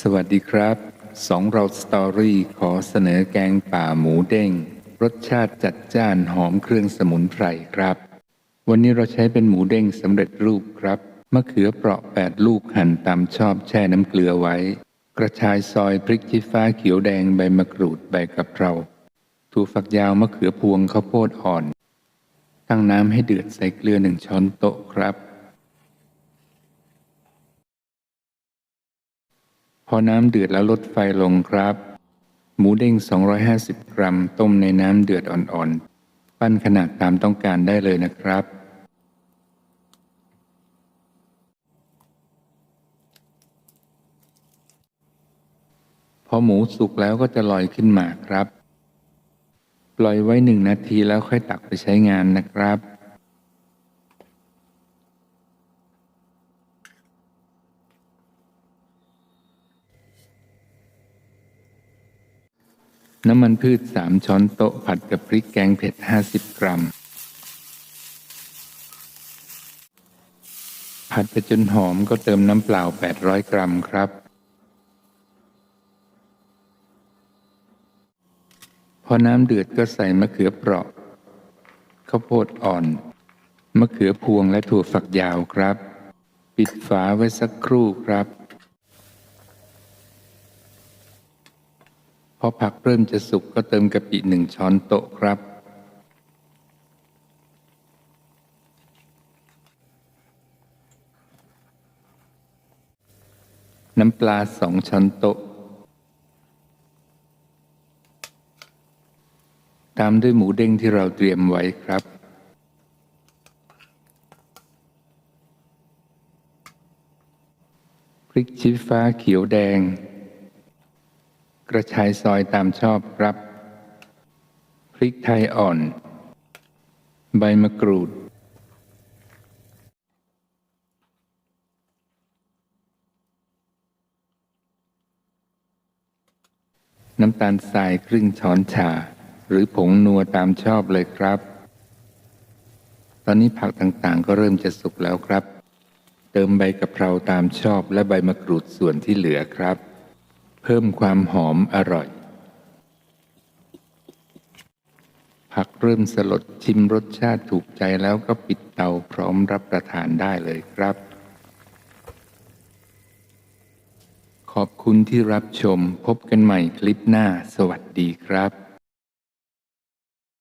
สวัสดีครับสองเราสตอรี่ขอเสนอแกงป่าหมูเด้ง รสชาติจัดจ้านหอมเครื่องสมุนไพรครับ วันนี้เราใช้เป็นหมูเด้งสำเร็จรูปครับ มะเขือเปราะ8ลูกหั่นตามชอบแช่น้ำเกลือไว้ กระชายซอยพริกชี้ฟ้าเขียวแดงใบมะกรูดใบกะเพราถั่วฝักยาวมะเขือพวงข้าวโพดอ่อน ตั้งน้ำให้เดือดใส่เกลือหนึ่งช้อนโต๊ะครับ อน้ำเดือดแล้วลดไฟลงครับ หมูเด้ง 250 กรัม ต้มในน้ำเดือดอ่อนๆ ปั้นขนาดตามต้องการได้เลยนะครับ พอหมูสุกแล้วก็จะลอยขึ้นมาครับ ปล่อยไว้หนึ่งนาทีแล้วค่อยตักไปใช้งานนะครับ น้ำมันพืช3ช้อนโต๊ะผัดกับพริกแกงเผ็ด50กรัม ผัดไปจนหอมก็เติมน้ำเปล่า800กรัมครับ พอน้ำเดือดก็ใส่มะเขือเปราะข้าวโพดอ่อน มะเขือพวงและถั่วฝักยาวครับ ปิดฝาไว้สักครู่ครับ พอผักเริ่มจะสุกก็เติมกะปิหนึ่งช้อนโต๊ะครับ น้ำปลาสองช้อนโต๊ะ ตามด้วยหมูเด้งที่เราเตรียมไว้ครับพริกชี้ฟ้าเขียวแดง กระชายซอยตามชอบครับ พริกไทยอ่อน ใบมะกรูด น้ำตาลทรายครึ่งช้อนชา หรือผงนัวตามชอบเลยครับ ตอนนี้ผักต่างๆ ก็เริ่มจะสุกแล้วครับ เติมใบกะเพราตามชอบและใบมะกรูดส่วนที่เหลือครับ เพิ่มความหอมอร่อย ผักเริ่มสลดชิมรสชาติถูกใจแล้วก็ปิดเตาพร้อมรับประทานได้เลยครับ ขอบคุณที่รับชมพบกันใหม่คลิปหน้าสวัสดีครับ